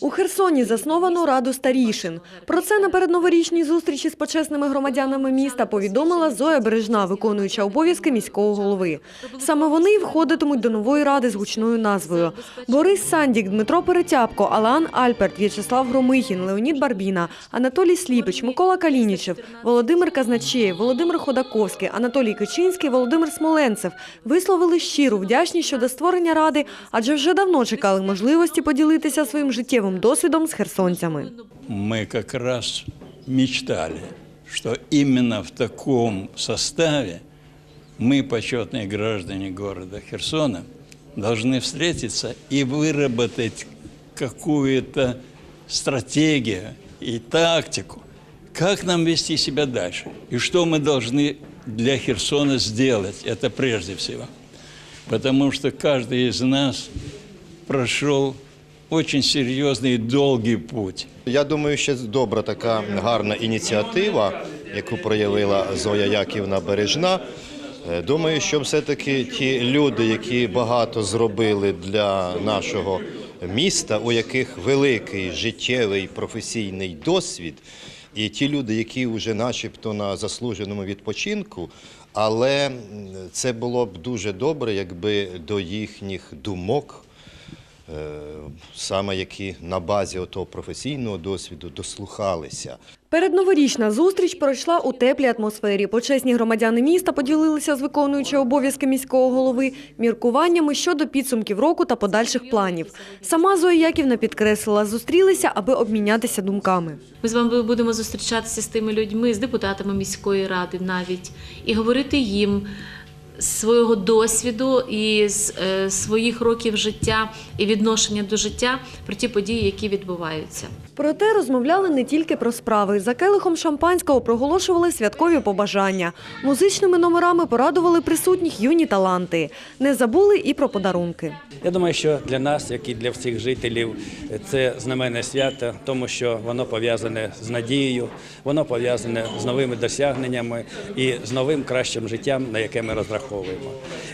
У Херсоні засновано раду старішин. Про це на передноворічній зустрічі з почесними громадянами міста повідомила Зоя Бережна, виконуюча обов'язки міського голови. Саме вони входитимуть до нової ради з гучною назвою: Борис Сандік, Дмитро Перетяпко, Алан Альперт, В'ячеслав Громихін, Леонід Барбіна, Анатолій Сліпич, Микола Калінічев, Володимир Казначеєв, Володимир Ходаковський, Анатолій Кичинський, Володимир Смоленцев висловили щиру вдячність щодо створення ради, адже вже давно чекали можливості поділитися своїм життєвим досвідом з херсонцями. мы как раз мечтали, что именно в таком составе мы, почетные граждане города Херсона, должны встретиться и выработать какую-то стратегию и тактику, как нам вести себя дальше и что мы должны для Херсона сделать, это прежде всего. Потому что каждый из нас прошел очень серьезный и долгий путь. Я думаю, що добра така гарна ініціатива, яку проявила Зоя Яківна Бережна. Е, Думаю, що все-таки ті люди, які багато зробили для нашого міста, у яких великий життєвий професійний досвід, і ті люди, які вже начебто на заслуженому відпочинку, але це було б дуже добре, якби до їхніх думок саме які на базі того професійного досвіду дослухалися. Передноворічна зустріч пройшла у теплій атмосфері. Почесні громадяни міста поділилися з виконуючи обов'язки міського голови міркуваннями щодо підсумків року та подальших планів. Сама Зоя Яківна підкреслила, зустрілися, аби обмінятися думками. Ми з вами будемо зустрічатися з тими людьми, з депутатами міської ради навіть, і говорити їм свого досвіду і з е, своїх років життя і відношення до життя про ті події, які відбуваються. Проте розмовляли не тільки про справи. За келихом шампанського проголошували святкові побажання. Музичними номерами порадували присутніх юні таланти. Не забули і про подарунки. Я думаю, що для нас, як і для всіх жителів, це знаменне свято, тому що воно пов'язане з надією, воно пов'язане з новими досягненнями і з новим кращим життям, на яке ми розраховуємо.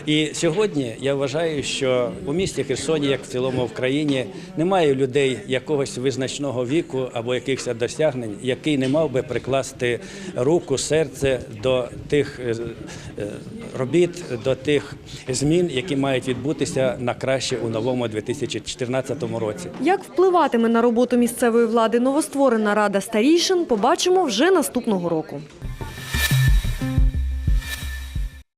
І сьогодні я вважаю, що у місті Херсоні, як в цілому в країні, немає людей якогось визначного віку або якихось досягнень, який не мав би прикласти руку, серце до тих е, е, робіт, до тих змін, які мають відбутися на краще у новому 2014 році. Як впливатиме на роботу місцевої влади новостворена рада старішин, побачимо вже наступного року.